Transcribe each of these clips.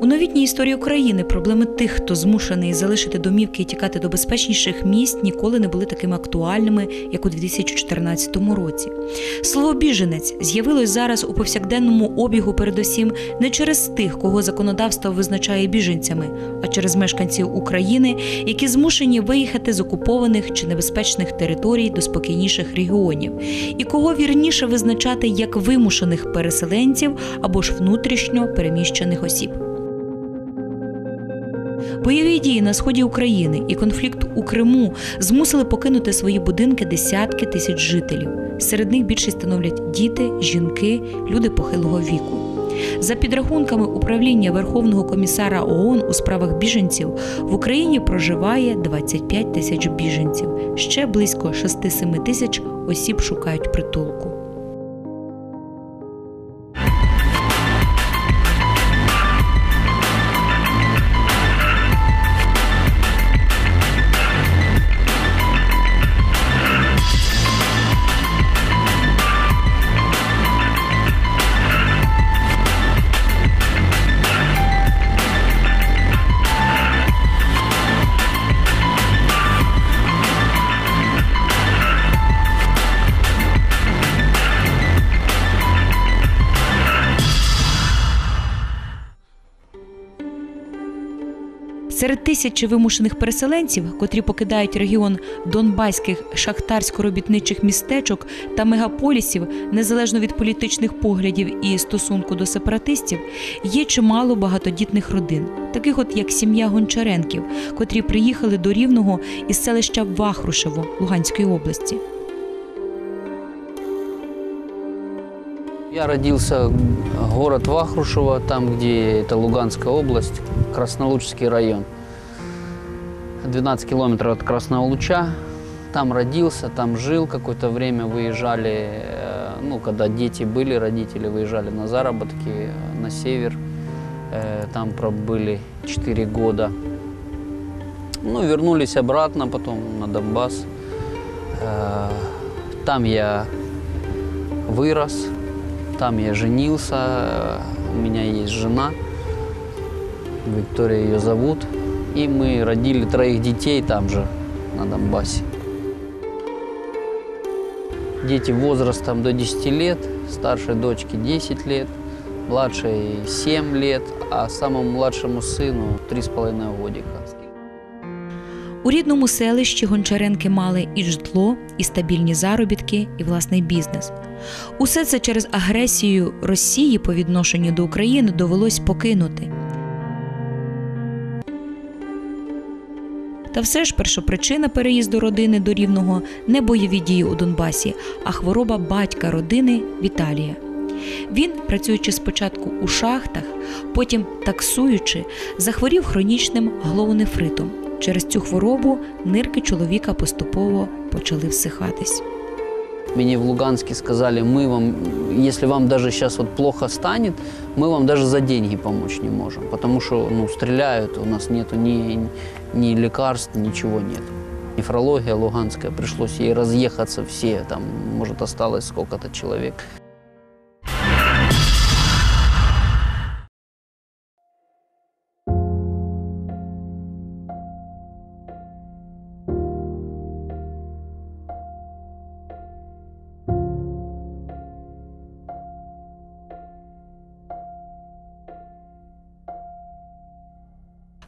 У новітній історії України проблеми тих, хто змушений залишити домівки і тікати до безпечніших місць, ніколи не були такими актуальними, як у 2014 році. Слово біженець з'явилось зараз у повсякденному обігу, передусім не через тих, кого законодавство визначає біженцями, а через мешканців України, які змушені виїхати з окупованих чи небезпечних територій до спокійніших регіонів, і кого вірніше визначати як вимушених переселенців або ж внутрішньо переміщених осіб. Бойові дії на сході України і конфлікт у Криму змусили покинути свої будинки десятки тисяч жителів. Серед них більшість становлять діти, жінки, люди похилого віку. За підрахунками управління Верховного комісара ООН у справах біженців в Україні проживає 25 тисяч біженців. Ще близько 6-7 тисяч осіб шукають притулку. Серед тисячі вимушених переселенців, котрі покидають регіон донбаських шахтарсько-робітничих містечок та мегаполісів, незалежно від політичних поглядів і стосунку до сепаратистів, є чимало багатодітних родин, таких от як сім'я Гончаренків, котрі приїхали до Рівного із селища Вахрушево Луганської області. Я родился город Вахрушево, там, где это Луганская область, Краснолучский район. 12 километров от Красного Луча. Там родился, там жил какое-то время, выезжали, э, ну, когда дети были, родители выезжали на заработки э, на север. Э, Там пробыли 4 года. Ну, вернулись обратно потом на Донбасс. Там я вырос, там я женился, э, у меня есть жена, Виктория ее зовут, и мы родили троих детей там же, на Донбассе. Дети возрастом до 10 лет, старшей дочке 10 лет, младшей 7 лет, а самому младшему сыну 3,5 годика. У рідному селищі Гончаренки мали і житло, і стабільні заробітки, і власний бізнес. Усе це через агресію Росії по відношенню до України довелось покинути. Та все ж першопричина переїзду родини до Рівного не бойові дії у Донбасі, а хвороба батька родини Віталія. Він, працюючи спочатку у шахтах, потім таксуючи, захворів хронічним головонефритом. Через цю хворобу нирки чоловіка поступово почали всихатись. Мне в Луганске сказали, мы вам, если вам даже сейчас вот плохо станет, мы вам даже за деньги помочь не можем, потому что ну, стреляют, у нас нету ни, ни лекарств, ничего нет. Нефрология луганская, пришлось ей разъехаться все, там, может, осталось сколько-то человек.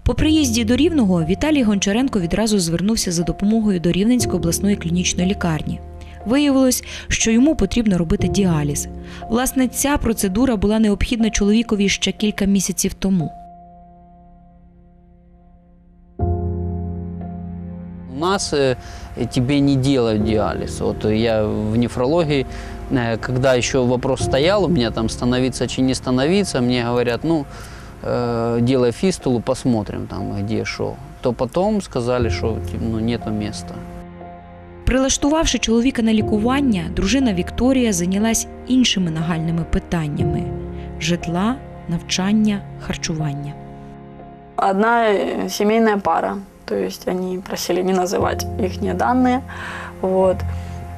По приїзді до Рівного Віталій Гончаренко відразу звернувся за допомогою до Рівненської обласної клінічної лікарні. Виявилось, що йому потрібно робити діаліз. Власне, ця процедура була необхідна чоловікові ще кілька місяців тому. У нас э, тебе не делают диализ. Вот я в нефрологии, э, когда еще вопрос стоял, у меня там становиться чи не становиться, мне говорят, ну, э, делай фистулу, посмотрим там, где что. То потом сказали, что ну, нету места. Прилаштувавши чоловіка на лікування, дружина Вікторія зайнялась іншими нагальними питаннями: житла, навчання, харчування. Одна э, семейная пара, то есть они просили не называть их данные. Вот.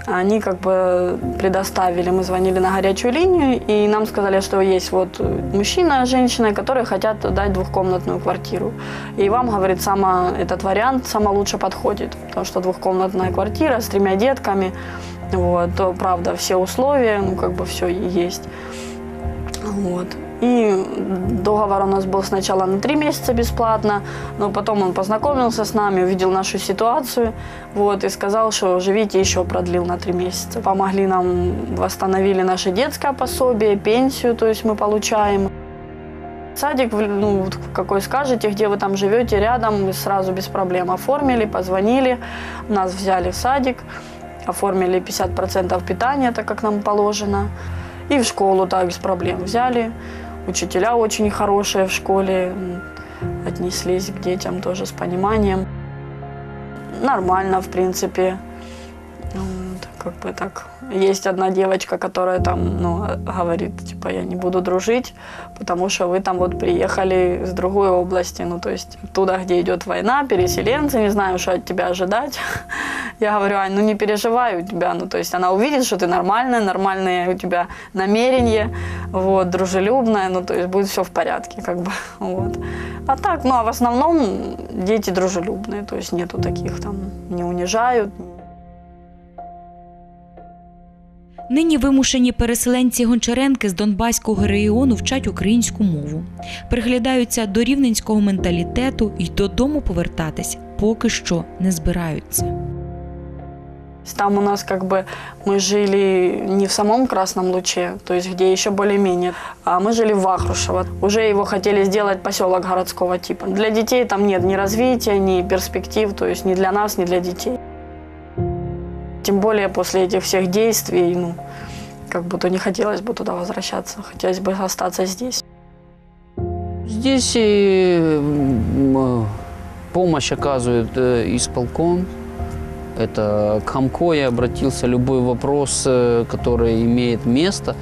Они как бы предоставили, мы звонили на горячую линию, и нам сказали, что есть вот мужчина с женщиной, которые хотят дать двухкомнатную квартиру. И вам, говорит, сама этот вариант сама лучше подходит, потому что двухкомнатная квартира с тремя детками, вот, то, правда, все условия, ну, как бы все есть. Вот. И договор у нас был сначала на три месяца бесплатно, но потом он познакомился с нами, увидел нашу ситуацию вот, и сказал, что живите еще продлил на три месяца. Помогли нам, восстановили наше детское пособие, пенсию, то есть мы получаем. Садик, ну, какой скажете, где вы там живете рядом, сразу без проблем оформили, позвонили, нас взяли в садик, оформили 50% питания, так как нам положено. И в школу так без проблем взяли. Учителя очень хорошие в школе, отнеслись к детям тоже с пониманием. Нормально, в принципе. Как бы так. Есть одна девочка, которая там, ну, говорит, типа, я не буду дружить, потому что вы там вот приехали с другой области, ну, то есть туда, где идет война, переселенцы, не знаю, что от тебя ожидать. Я говорю, Ань, ну не переживай у тебя, ну, то есть она увидит, что ты нормальная, нормальные у тебя намерения, вот, дружелюбная, ну, то есть будет все в порядке, как бы, вот. А так, ну, а в основном дети дружелюбные, то есть нету таких там, не унижают, Нині вимушені переселенці Гончаренки з Донбаського регіону вчать українську мову, приглядаються до рівненського менталітету і додому повертатись поки що не збираються. Там у нас как бы мы жили не в самом Красном Луче, то есть где еще более-менее, а мы жили в Вахрушево. Уже его хотели сделать поселок городского типа. Для детей там нет ни развития, ни перспектив, то есть ни для нас, ни для детей. Тем более после этих всех действий, ну, как будто не хотелось бы туда возвращаться, хотелось бы остаться здесь. Здесь и, э, помощь оказывает э, исполком. Это к Хамко я обратился, любой вопрос, э, который имеет место,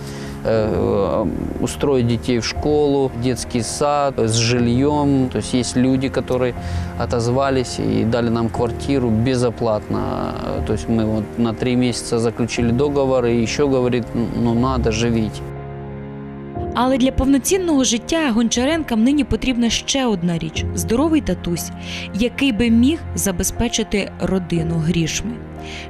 устроить детей в школу, детский сад с жильем. То есть есть люди, которые отозвались и дали нам квартиру безоплатно. Э, То есть мы вот на три месяца заключили договор и еще говорит, ну надо живить. Але для повноцінного життя Гончаренкам нині потрібна ще одна річ здоровий татусь, який би міг забезпечити родину грішми.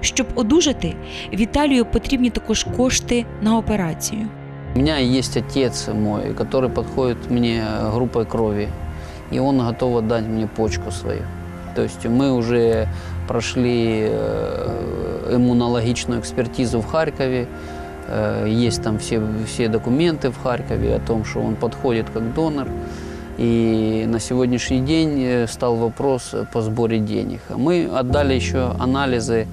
Щоб одужати, Віталію потрібні також кошти на операцію. У меня есть отец мой, который подходит мне группой крови, и он готов отдать мне почку свою. То есть мы уже прошли э, иммунологичную экспертизу в Харькове, Э, есть там все, все документы в Харькове о том, что он подходит как донор. И на сегодняшний день э, стал вопрос по сборе денег. Мы отдали еще анализы э,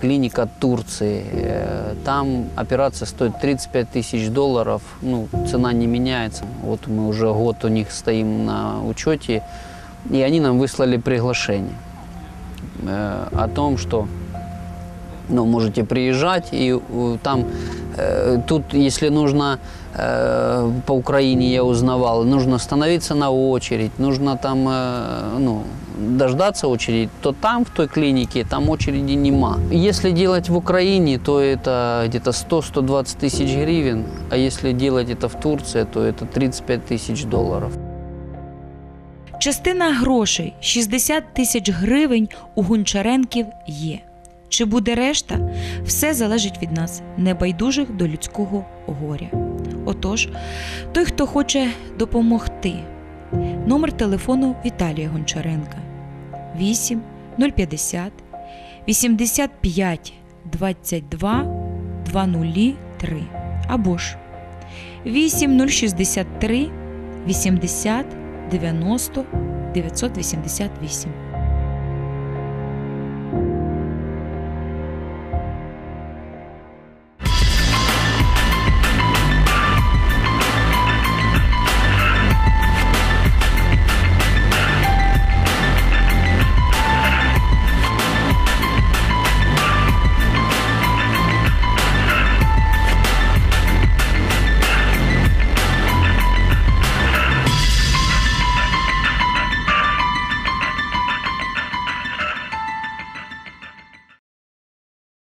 клиника Турции. Э, Там операция стоит 35 тысяч долларов. Ну, цена не меняется. Вот мы уже год у них стоим на учете. И они нам выслали приглашение э, о том, что ну, можете приезжать, и э, там, э, тут, если нужно, э, по Украине я узнавал, нужно становиться на очередь, нужно там, э, ну, дождаться очередь, то там, в той клинике, там очереди нема. Если делать в Украине, то это где-то 100-120 тысяч гривен, а если делать это в Турции, то это 35 тысяч долларов. Частина грошей 60 тисяч гривень у Гончаренків є. Чи буде решта? Все залежить від нас, небайдужих до людського горя. Отож, той, хто хоче допомогти. Номер телефону Віталія Гончаренка 8 050 85 22 203 або ж 8 063 80 90 988.